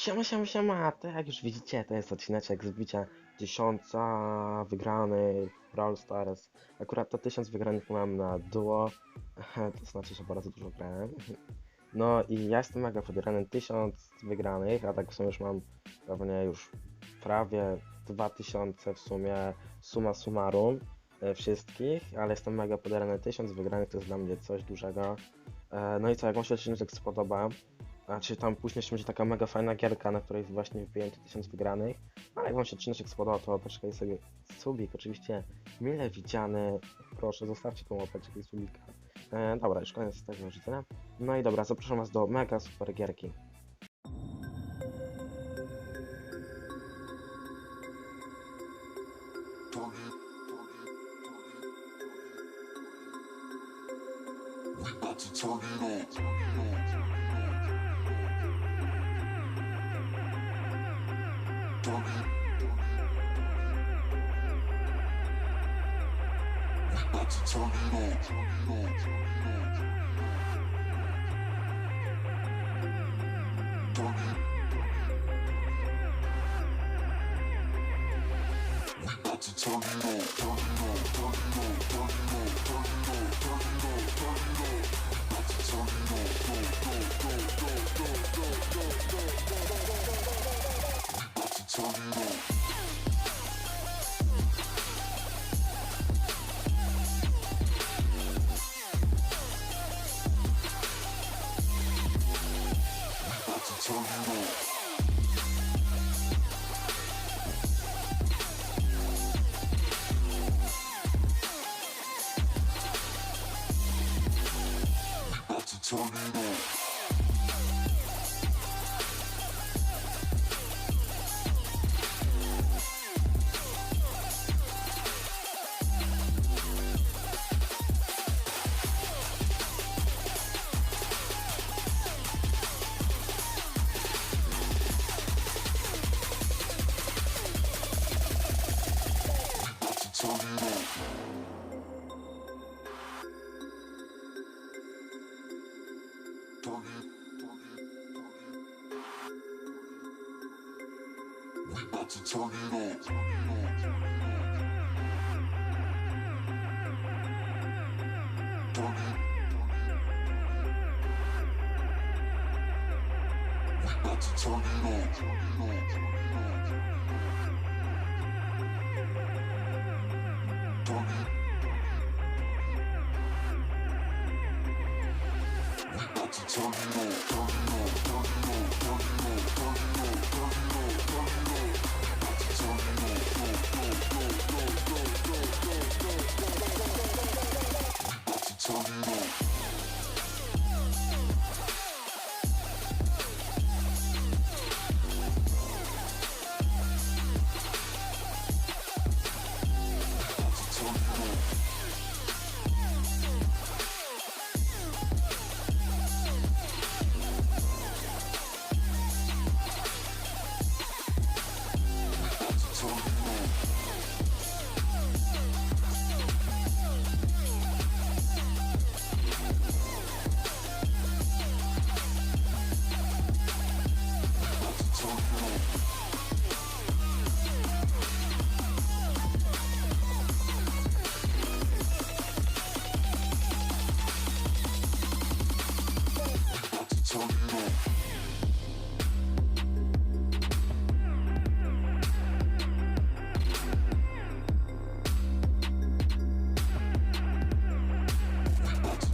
Siema, siema, siema, tak jak już widzicie, to jest odcineczek z bicia tysiąca wygranych Brawl Stars. Akurat to tysiąc wygranych mam na duo, to znaczy, że bardzo dużo grałem. No i ja jestem mega podjarany, tysiąc wygranych, a tak w sumie już mam pewnie już prawie 2000 w sumie suma summarum e, wszystkich, ale jestem mega podjarany, tysiąc wygranych to jest dla mnie coś dużego. E, No i co, jak wam się odcinek spodoba, a czy tam później jeszcze będzie taka mega fajna gierka, na której właśnie wbiłem te 1000 wygranych. A jak wam się odcinek spodobał, to poczekaj sobie subik, oczywiście mile widziany. Proszę, zostawcie tą łapeczkę i subika. E, dobra, już koniec tego życzenia. No i dobra, zapraszam was do mega super gierki. We about to turn it. That's a tornado. tornado, tornado. Tornado. We about to tornado, tornado, tornado, tornado, tornado, tornado, tornado. We about to tornado. Go, go, go, go, go, go, go, go, go, go, go, go. We about to tornado. turn it on. Turn it on. Turn it on. Turn it on turn it up. Turn it. We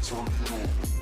Turn it.